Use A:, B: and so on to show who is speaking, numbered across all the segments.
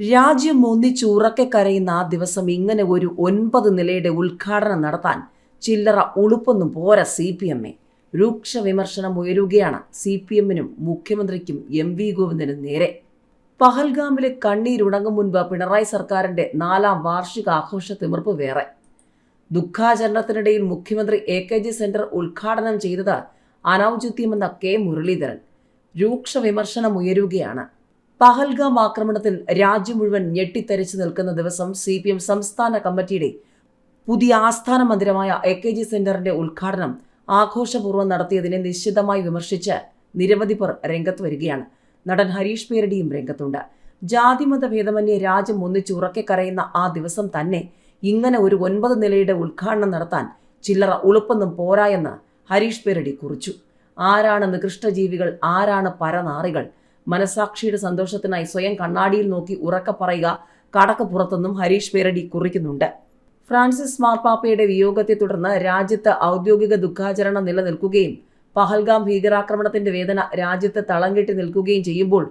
A: രാജ്യം ഒന്നിച്ചുറക്കെ കരയുന്ന ആ ദിവസം ഇങ്ങനെ ഒരു ഒൻപത് നിലയുടെ ഉദ്ഘാടനം നടത്താൻ ചില്ലറ ഉളുപ്പൊന്നും പോര സി പി എമ്മെ രൂക്ഷ വിമർശനം ഉയരുകയാണ് സി പി എമ്മിനും മുഖ്യമന്ത്രിക്കും എം വി ഗോവിന്ദനും നേരെ. പഹൽഗാമിലെ കണ്ണീരുണങ്ങും മുൻപ് പിണറായി സർക്കാരിന്റെ നാലാം വാർഷിക ആഘോഷ തിമിർപ്പ് വേറെ. ദുഃഖാചരണത്തിനിടയിൽ മുഖ്യമന്ത്രി എ കെ ജി സെന്റർ ഉദ്ഘാടനം ചെയ്തത് അനൌചിത്യമെന്ന കെ മുരളീധരൻ. രൂക്ഷ വിമർശനം ഉയരുകയാണ് പഹൽഗാം ആക്രമണത്തിൽ രാജ്യം മുഴുവൻ ഞെട്ടിത്തരിച്ചു നിൽക്കുന്ന ദിവസം സി പി എം സംസ്ഥാന കമ്മിറ്റിയുടെ പുതിയ ആസ്ഥാന മന്ദിരമായ എ കെ ജി സെന്ററിന്റെ ഉദ്ഘാടനം ആഘോഷപൂർവം നടത്തിയതിനെ നിശ്ചിതമായി വിമർശിച്ച് നിരവധി പേർ രംഗത്ത് വരികയാണ്. നടൻ ഹരീഷ് പേരടിയും രംഗത്തുണ്ട്. ജാതിമത ഭേദമന്യേ രാജ്യം ഒന്നിച്ച് ഉറക്കെ കരയുന്ന ആ ദിവസം തന്നെ ഇങ്ങനെ ഒരു ഒൻപത് നിലയുടെ ഉദ്ഘാടനം നടത്താൻ ചില്ലറ ഉളുപ്പൊന്നും പോരായെന്ന് ഹരീഷ് പേരടി കുറിച്ചു. ആരാണ് നികൃഷ്ടജീവികൾ? ആരാണ് പരനാറികൾ? മനസാക്ഷിയുടെ സന്തോഷത്തിനായി സ്വയം കണ്ണാടിയിൽ നോക്കി ഉറക്ക പറയുക കടക്കപ്പുറത്തെന്നും ഹരീഷ് പേരടി കുറിക്കുന്നുണ്ട്. ഫ്രാൻസിസ് മാർപ്പാപ്പയുടെ വിയോഗത്തെ തുടർന്ന് രാജ്യത്ത് ഔദ്യോഗിക ദുഃഖാചരണം നിലനിൽക്കുകയും പഹൽഗാം ഭീകരാക്രമണത്തിന്റെ വേദന രാജ്യത്ത് തളം കെട്ടി നിൽക്കുകയും ചെയ്യുമ്പോൾ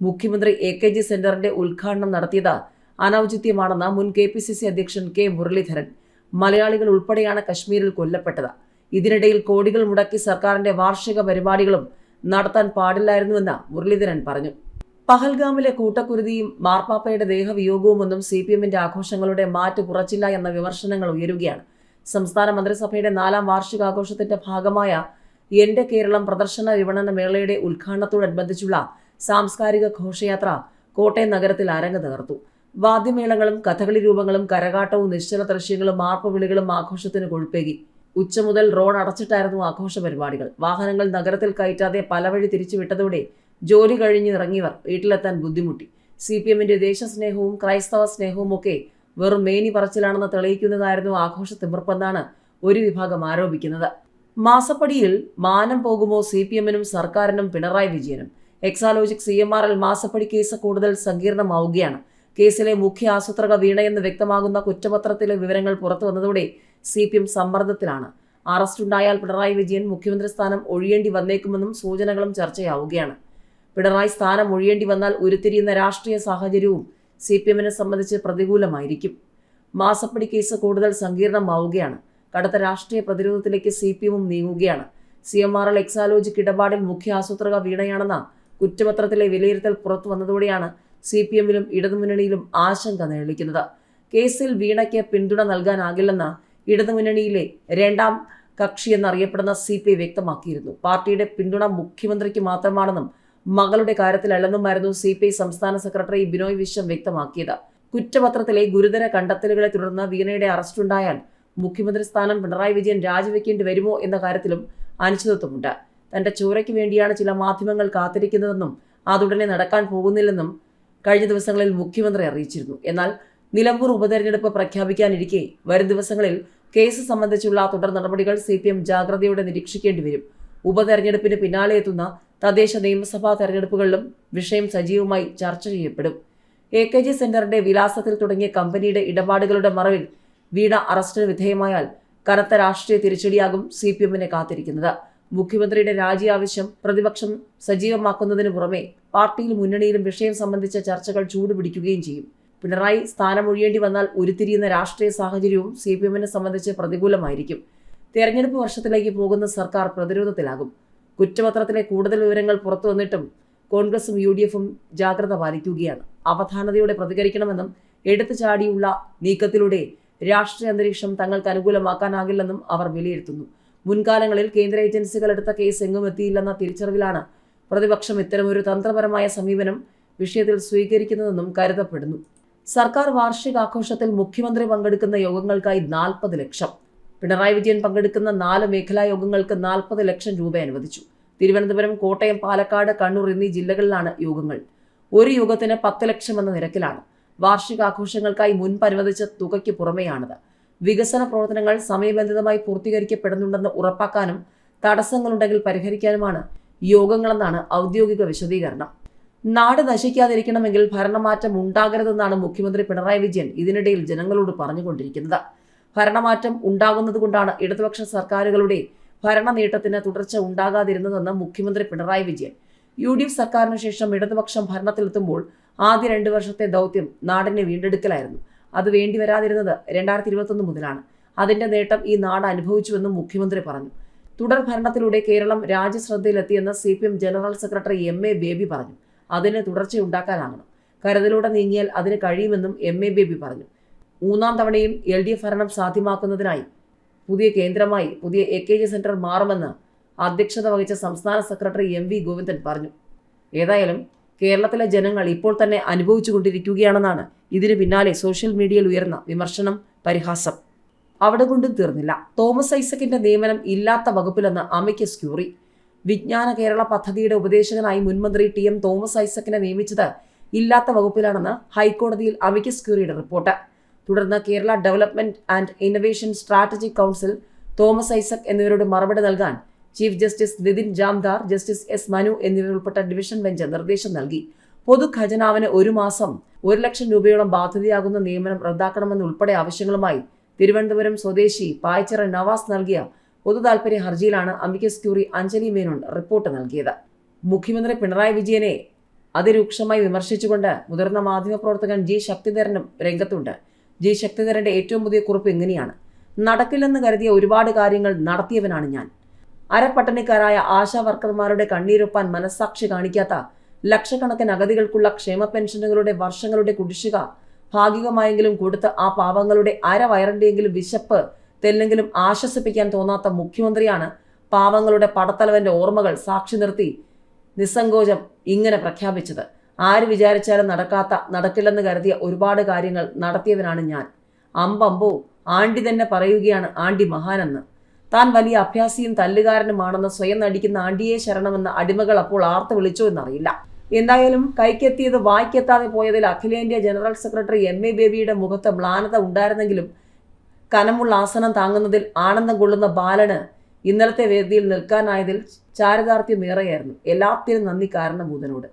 A: മുഖ്യമന്ത്രി എ കെ ജി സെന്ററിന്റെ ഉദ്ഘാടനം നടത്തിയത് അനൌചിത്യമാണെന്ന് മുൻ കെ പി സി സി അധ്യക്ഷൻ കെ മുരളീധരൻ മലയാളികൾ ഉൾപ്പെടെയാണ് കശ്മീരിൽ കൊല്ലപ്പെട്ടത്. ഇതിനിടയിൽ കോടികൾ മുടക്കി സർക്കാരിന്റെ വാർഷിക പരിപാടികളും നടത്താൻ പാടില്ലായിരുന്നുവെന്ന് മുരളീധരൻ പറഞ്ഞു. പഹൽഗാമിലെ കൂട്ടക്കുരുതിയും മാർപ്പാപ്പയുടെ ദേഹവിയോഗവുമൊന്നും സി പി എമ്മിന്റെ ആഘോഷങ്ങളുടെ മാറ്റ് കുറച്ചില്ല എന്ന വിമർശനങ്ങൾ ഉയരുകയാണ്. സംസ്ഥാന മന്ത്രിസഭയുടെ നാലാം വാർഷികാഘോഷത്തിന്റെ ഭാഗമായ എന്റെ കേരളം പ്രദർശന വിപണന മേളയുടെ ഉദ്ഘാടനത്തോടനുബന്ധിച്ചുള്ള സാംസ്കാരിക ഘോഷയാത്ര കോട്ടയം നഗരത്തിൽ അരങ്ങ് തകർത്തു. വാദ്യമേളങ്ങളും കഥകളി രൂപങ്ങളും കരകാട്ടവും നിശ്ചല ദൃശ്യങ്ങളും മാർപ്പുവിളികളും ആഘോഷത്തിന് കൊഴുപ്പേകി. ഉച്ച മുതൽ റോഡ് അടച്ചിട്ടായിരുന്നു ആഘോഷ പരിപാടികൾ വാഹനങ്ങൾ നഗരത്തിൽ കയറ്റാതെ പലവഴി തിരിച്ചുവിട്ടതോടെ ജോലി കഴിഞ്ഞ് ഇറങ്ങിയവർ വീട്ടിലെത്താൻ ബുദ്ധിമുട്ടി. സി പി എമ്മിന്റെ ദേശസ്നേഹവും ക്രൈസ്തവ സ്നേഹവും ഒക്കെ വെറും മേനി പറച്ചിലാണെന്ന് തെളിയിക്കുന്നതായിരുന്നു ആഘോഷ തിമിർപ്പെന്നാണ് ഒരു വിഭാഗം ആരോപിക്കുന്നത്. മാസപ്പടിയിൽ മാനം പോകുമോ സി പി എമ്മിനും സർക്കാരിനും പിണറായി വിജയനും? Exalogic C M R L മാസപ്പടി കേസ് കൂടുതൽ സങ്കീർണമാവുകയാണ്. കേസിലെ മുഖ്യ ആസൂത്രക വീണയെന്ന് വ്യക്തമാകുന്ന കുറ്റപത്രത്തിലെ വിവരങ്ങൾ പുറത്തു വന്നതോടെ സി പി എം സമ്മർദ്ദത്തിലാണ്. അറസ്റ്റുണ്ടായാൽ പിണറായി വിജയൻ മുഖ്യമന്ത്രി സ്ഥാനം ഒഴിയേണ്ടി വന്നേക്കുമെന്നും സൂചനകളും ചർച്ചയാവുകയാണ്. പിണറായി സ്ഥാനം ഒഴിയേണ്ടി വന്നാൽ ഉരുത്തിരിയുന്ന രാഷ്ട്രീയ സാഹചര്യവും സി പി എമ്മിനെ സംബന്ധിച്ച് പ്രതികൂലമായിരിക്കും. മാസപ്പടി കേസ് കൂടുതൽ സങ്കീർണമാവുകയാണ്. കടുത്ത രാഷ്ട്രീയ പ്രതിരോധത്തിലേക്ക് സി പി എമ്മും നീങ്ങുകയാണ്. C M R L Exalogic ഇടപാടിൽ മുഖ്യ ആസൂത്രക വീണയാണെന്ന കുറ്റപത്രത്തിലെ വിലയിരുത്തൽ പുറത്തു വന്നതോടെയാണ് സി പി എമ്മിലും ഇടതുമുന്നണിയിലും ആശങ്ക നിഴലിക്കുന്നത് കേസിൽ വീണയ്ക്ക് പിന്തുണ നൽകാനാകില്ലെന്ന് ഇടതുമുന്നണിയിലെ രണ്ടാം കക്ഷി എന്നറിയപ്പെടുന്ന സി പി ഐ വ്യക്തമാക്കിയിരുന്നു. പാർട്ടിയുടെ പിന്തുണ മുഖ്യമന്ത്രിക്ക് മാത്രമാണെന്നും മകളുടെ കാര്യത്തിലല്ലെന്നുമായിരുന്നു സി പി ഐ സംസ്ഥാന സെക്രട്ടറി ബിനോയ് വിശ്വം വ്യക്തമാക്കിയത്. കുറ്റപത്രത്തിലെ ഗുരുതര കണ്ടെത്തലുകളെ തുടർന്ന് വീണയുടെ അറസ്റ്റുണ്ടായാൽ മുഖ്യമന്ത്രി സ്ഥാനം പിണറായി വിജയൻ രാജിവെക്കേണ്ടി വരുമോ എന്ന കാര്യത്തിലും അനിശ്ചിതത്വമുണ്ട്. തന്റെ ചോരയ്ക്ക് വേണ്ടിയാണ് ചില മാധ്യമങ്ങൾ കാത്തിരിക്കുന്നതെന്നും അതുടനെ നടക്കാൻ പോകുന്നില്ലെന്നും കഴിഞ്ഞ ദിവസങ്ങളിൽ മുഖ്യമന്ത്രി അറിയിച്ചിരുന്നു. എന്നാൽ നിലമ്പൂർ ഉപതെരഞ്ഞെടുപ്പ് പ്രഖ്യാപിക്കാനിരിക്കെ വരും ദിവസങ്ങളിൽ കേസ് സംബന്ധിച്ചുള്ള തുടർ നടപടികൾ സി പി എം ജാഗ്രതയോടെ നിരീക്ഷിക്കേണ്ടി വരും. ഉപതെരഞ്ഞെടുപ്പിന് പിന്നാലെ എത്തുന്ന തദ്ദേശ നിയമസഭാ തെരഞ്ഞെടുപ്പുകളിലും വിഷയം സജീവമായി ചർച്ച ചെയ്യപ്പെടും. എ കെ ജി സെന്ററിന്റെ വിലാസത്തിൽ തുടങ്ങിയ കമ്പനിയുടെ ഇടപാടുകളുടെ മറവിൽ വീണ അറസ്റ്റിന് വിധേയമായാൽ കനത്ത രാഷ്ട്രീയ തിരിച്ചടിയാകും സി പി എമ്മിനെ കാത്തിരിക്കുന്നത്. മുഖ്യമന്ത്രിയുടെ രാജി ആവശ്യം പ്രതിപക്ഷം സജീവമാക്കുന്നതിന് പുറമെ പാർട്ടിയിലും മുന്നണിയിലും വിഷയം സംബന്ധിച്ച ചർച്ചകൾ ചൂടുപിടിക്കുകയും ചെയ്യും. പിണറായി സ്ഥാനമൊഴിയേണ്ടി വന്നാൽ ഉരുത്തിരിയുന്ന രാഷ്ട്രീയ സാഹചര്യവും സി പി എമ്മിനെ സംബന്ധിച്ച് പ്രതികൂലമായിരിക്കും. തെരഞ്ഞെടുപ്പ് വർഷത്തിലേക്ക് പോകുന്ന സർക്കാർ പ്രതിരോധത്തിലാകും. കുറ്റപത്രത്തിലെ കൂടുതൽ വിവരങ്ങൾ പുറത്തു വന്നിട്ടും കോൺഗ്രസും യു ഡി എഫും ജാഗ്രത പാലിക്കുകയാണ്. അവധാനതയോടെ പ്രതികരിക്കണമെന്നും എടുത്തു ചാടിയുള്ള നീക്കത്തിലൂടെ രാഷ്ട്രീയ അന്തരീക്ഷം തങ്ങൾക്ക് അനുകൂലമാക്കാനാകില്ലെന്നും അവർ വിലയിരുത്തുന്നു. മുൻകാലങ്ങളിൽ കേന്ദ്ര ഏജൻസികൾ എടുത്ത കേസ് എങ്ങും എത്തിയില്ലെന്ന തിരിച്ചറിവിലാണ് പ്രതിപക്ഷം ഇത്തരമൊരു തന്ത്രപരമായ സമീപനം വിഷയത്തിൽ സ്വീകരിക്കുന്നതെന്നും കരുതപ്പെടുന്നു. സർക്കാർ വാർഷികാഘോഷത്തിൽ മുഖ്യമന്ത്രി പങ്കെടുക്കുന്ന യോഗങ്ങൾക്കായി നാൽപ്പത് ലക്ഷം. പിണറായി വിജയൻ പങ്കെടുക്കുന്ന നാല് മേഖലാ യോഗങ്ങൾക്ക് നാൽപ്പത് ലക്ഷം രൂപ അനുവദിച്ചു. തിരുവനന്തപുരം കോട്ടയം പാലക്കാട് കണ്ണൂർ എന്നീ ജില്ലകളിലാണ് യോഗങ്ങൾ. ഒരു യോഗത്തിന് പത്ത് ലക്ഷം എന്ന നിരക്കിലാണ്. വാർഷികാഘോഷങ്ങൾക്കായി മുൻപ് അനുവദിച്ച തുകയ്ക്ക് പുറമെയാണിത്. വികസന പ്രവർത്തനങ്ങൾ സമയബന്ധിതമായി പൂർത്തീകരിക്കപ്പെടുന്നുണ്ടെന്ന് ഉറപ്പാക്കാനും തടസ്സങ്ങളുണ്ടെങ്കിൽ പരിഹരിക്കാനുമാണ് യോഗങ്ങളെന്നാണ് ഔദ്യോഗിക വിശദീകരണം. നാട് നശിക്കാതിരിക്കണമെങ്കിൽ ഭരണമാറ്റം ഉണ്ടാകരുതെന്നാണ് മുഖ്യമന്ത്രി പിണറായി വിജയൻ ഇതിനിടയിൽ ജനങ്ങളോട് പറഞ്ഞുകൊണ്ടിരിക്കുന്നത്. ഭരണമാറ്റം ഉണ്ടാകുന്നതുകൊണ്ടാണ് ഇടതുപക്ഷ സർക്കാരുകളുടെ ഭരണ നേട്ടത്തിന് തുടർച്ച ഉണ്ടാകാതിരുന്നതെന്ന് മുഖ്യമന്ത്രി Pinarayi Vijayan. U D F സർക്കാരിന് ശേഷം ഇടതുപക്ഷം ഭരണത്തിലെത്തുമ്പോൾ ആദ്യ രണ്ടു വർഷത്തെ ദൗത്യം നാടിനെ വീണ്ടെടുക്കലായിരുന്നു. അത് വേണ്ടി വരാതിരുന്നത് രണ്ടായിരത്തി ഇരുപത്തൊന്ന് മുതലാണ്. അതിന്റെ നേട്ടം ഈ നാട് അനുഭവിച്ചുവെന്നും മുഖ്യമന്ത്രി പറഞ്ഞു. തുടർ ഭരണത്തിലൂടെ Keralam രാജ്യശ്രദ്ധയിലെത്തിയെന്ന് C P M general secretary M A Baby പറഞ്ഞു. അതിന് തുടർച്ചയുണ്ടാക്കാനാകണം. കരുതലൂടെ നീങ്ങിയാൽ അതിന് കഴിയുമെന്നും എം എ ബേബി പറഞ്ഞു. മൂന്നാം തവണയും എൽ ഡി എഫ് ഭരണം സാധ്യമാക്കുന്നതിനായി പുതിയ കേന്ദ്രമായി പുതിയ എ കെ ജി സെന്റർ മാറുമെന്ന് അധ്യക്ഷത വഹിച്ച സംസ്ഥാന സെക്രട്ടറി എം വി ഗോവിന്ദൻ പറഞ്ഞു. ഏതായാലും കേരളത്തിലെ ജനങ്ങൾ ഇപ്പോൾ തന്നെ അനുഭവിച്ചു കൊണ്ടിരിക്കുകയാണെന്നാണ് ഇതിനു പിന്നാലെ സോഷ്യൽ മീഡിയയിൽ ഉയർന്ന വിമർശനം പരിഹാസം. അവിടെ കൊണ്ടും തീർന്നില്ല. തോമസ് ഐസക്കിന്റെ നിയമനം ഇല്ലാത്ത വകുപ്പിലെന്ന് അമിക്കസ് ക്യൂറി. വിജ്ഞാന കേരള പദ്ധതിയുടെ ഉപദേശകനായി മുൻമന്ത്രി ടി എം തോമസ് ഐസക്കിനെ നിയമിച്ചത് ഇല്ലാത്ത വകുപ്പിലാണെന്ന് ഹൈക്കോടതിയിൽ അമിക്കസ് ക്യൂറിയുടെ റിപ്പോർട്ട്. തുടർന്ന് Kerala development and innovation strategy council Thomas Isaac എന്നിവരോട് മറുപടി നൽകാൻ chief justice Nitin Jamdar justice S Manu എന്നിവരുൾപ്പെട്ട division bench നിർദ്ദേശം നൽകി. പൊതു ഖജനാവിന് ഒരു മാസം ഒരു ലക്ഷം രൂപയോളം ബാധ്യതയാകുന്ന നിയമനം റദ്ദാക്കണമെന്നുൾപ്പെടെ ആവശ്യങ്ങളുമായി തിരുവനന്തപുരം സ്വദേശി പായച്ചിറ നവാസ് നൽകിയ പൊതു താൽപര്യ ഹർജിയിലാണ് amicus curiae Anjali Menon report നൽകിയത്. മുഖ്യമന്ത്രി പിണറായി വിജയനെ അതിരൂക്ഷമായി വിമർശിച്ചുകൊണ്ട് മുതിർന്ന മാധ്യമപ്രവർത്തകൻ ജി ശക്തിധരനും രംഗത്തുണ്ട്. ജി ശക്തിധരന്റെ ഏറ്റവും പുതിയ കുറിപ്പ് എങ്ങനെയാണ് നടക്കില്ലെന്ന് കരുതിയ ഒരുപാട് കാര്യങ്ങൾ നടത്തിയവനാണ് ഞാൻ. അരപ്പട്ടണിക്കാരായ ആശാ വർക്കർമാരുടെ കണ്ണീരൊപ്പാൻ മനസ്സാക്ഷി കാണിക്കാത്ത ലക്ഷക്കണക്കിന് അഗതികൾക്കുള്ള ക്ഷേമ പെൻഷനുകളുടെ വർഷങ്ങളുടെ കുടിശ്ശിക ഭാഗികമായെങ്കിലും കൊടുത്ത് ആ പാവങ്ങളുടെ അര വയറിന്റെയെങ്കിലും വിശപ്പ് തെല്ലെങ്കിലും ആശ്വസിപ്പിക്കാൻ തോന്നാത്ത മുഖ്യമന്ത്രിയാണ് പാവങ്ങളുടെ പടത്തലവന്റെ ഓർമ്മകൾ സാക്ഷി നിർത്തി നിസ്സങ്കോചം ഇങ്ങനെ പ്രഖ്യാപിച്ചത്. ആര് വിചാരിച്ചാലും നടക്കാത്ത നടക്കില്ലെന്ന് കരുതിയ ഒരുപാട് കാര്യങ്ങൾ നടത്തിയവനാണ് ഞാൻ. അമ്പമ്പോ ആണ്ടി തന്നെ പറയുകയാണ് ആണ്ടി മഹാനെന്ന്. താൻ വലിയ അഭ്യാസിയും തല്ലുകാരനുമാണെന്ന് സ്വയം നടിക്കുന്ന ആണ്ടിയെ ശരണമെന്ന് അടിമകൾ അപ്പോൾ ആർത്ത് വിളിച്ചോ എന്നറിയില്ല. എന്തായാലും കൈക്കെത്തിയത് വായിക്കെത്താതെ പോയതിൽ അഖിലേന്ത്യാ ജനറൽ സെക്രട്ടറി എം എ ബേബിയുടെ മുഖത്ത് മ്ലാനത ഉണ്ടായിരുന്നെങ്കിലും കനമുള്ള ആസനം താങ്ങുന്നതിൽ ആനന്ദം കൊള്ളുന്ന ബാലന് ഇന്നലത്തെ വേദിയിൽ നിൽക്കാനായതിൽ ചാരിതാർത്ഥ്യമേറെയായിരുന്നു. എല്ലാത്തിനും നന്ദി കാരണഭൂതനോട്.